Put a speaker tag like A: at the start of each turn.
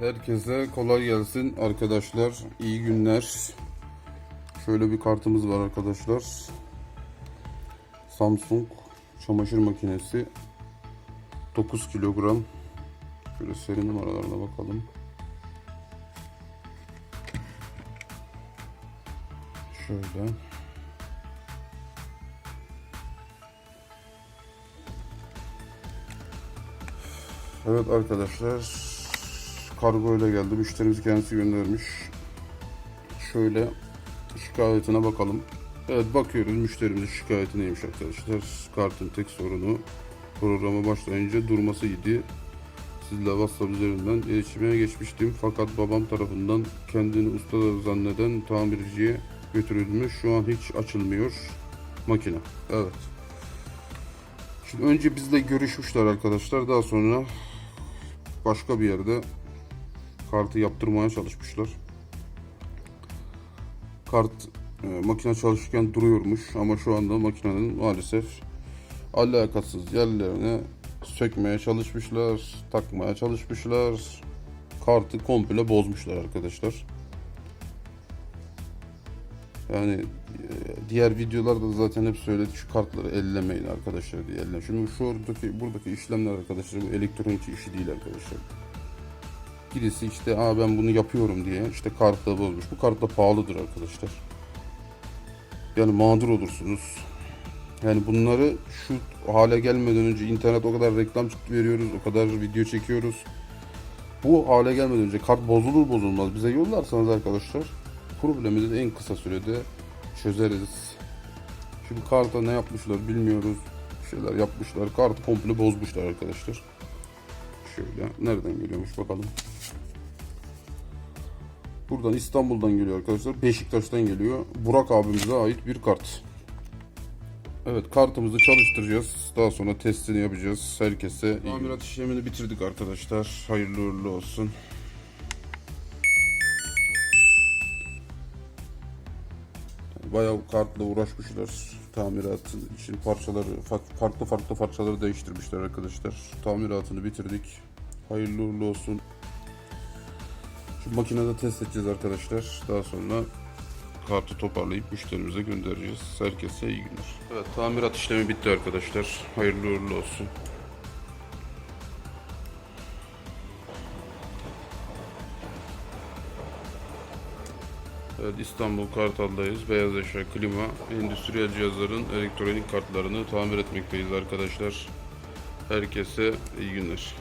A: Herkese kolay gelsin arkadaşlar. İyi günler. Şöyle bir kartımız var arkadaşlar. Samsung çamaşır makinesi 9 kilogram. Şöyle seri numaralarına bakalım. Şöyle. Evet arkadaşlar kargo ile geldi. Müşterimiz kendisi göndermiş. Şöyle şikayetine bakalım. Evet bakıyoruz müşterimizin şikayeti neymiş arkadaşlar. Kartın tek sorunu programa başlayınca durmasıydı. Sizle WhatsApp üzerinden iletişime geçmiştim. Fakat babam tarafından kendini usta zanneden tamirciye götürülmüş. Şu an hiç açılmıyor makine. Evet. Şimdi önce bizle görüşmüşler arkadaşlar. Daha sonra başka bir yerde kartı yaptırmaya çalışmışlar. Kart e, makine çalışırken duruyormuş ama şu anda makinenin maalesef alakasız yerlerine sökmeye çalışmışlar, takmaya çalışmışlar. Kartı komple bozmuşlar arkadaşlar. Yani e, diğer videolarda zaten hep söyledik şu kartları ellemeyin arkadaşlar diye ellemeyin. Şimdi şuradaki buradaki işlemler arkadaşlar bu elektronik işi değil arkadaşlar. Birisi işte Aa ben bunu yapıyorum diye işte kartla bozmuş. Bu kart da pahalıdır arkadaşlar. Yani mağdur olursunuz. Yani bunları şu hale gelmeden önce internet o kadar reklam veriyoruz, o kadar video çekiyoruz. Bu hale gelmeden önce kart bozulur bozulmaz bize yollarsanız arkadaşlar problemi de en kısa sürede çözeriz. Şimdi karta ne yapmışlar bilmiyoruz. Bir şeyler yapmışlar. Kartı komple bozmuşlar arkadaşlar. Şöyle nereden geliyormuş bakalım. Buradan İstanbul'dan geliyor arkadaşlar. Beşiktaş'tan geliyor. Burak abimize ait bir kart. Evet kartımızı çalıştıracağız. Daha sonra testini yapacağız. Herkese iyi Tamirat işlemini bitirdik arkadaşlar. Hayırlı uğurlu olsun. Bayağı kartla uğraşmışlar. Tamiratı için parçaları, fa- farklı farklı parçaları değiştirmişler arkadaşlar. Tamiratını bitirdik. Hayırlı uğurlu olsun. Şu makinede test edeceğiz arkadaşlar. Daha sonra kartı toparlayıp müşterimize göndereceğiz. Herkese iyi günler. Evet tamirat işlemi bitti arkadaşlar. Hayırlı uğurlu olsun. Evet İstanbul Kartal'dayız. Beyaz eşya, klima, endüstriyel cihazların elektronik kartlarını tamir etmekteyiz arkadaşlar. Herkese iyi günler.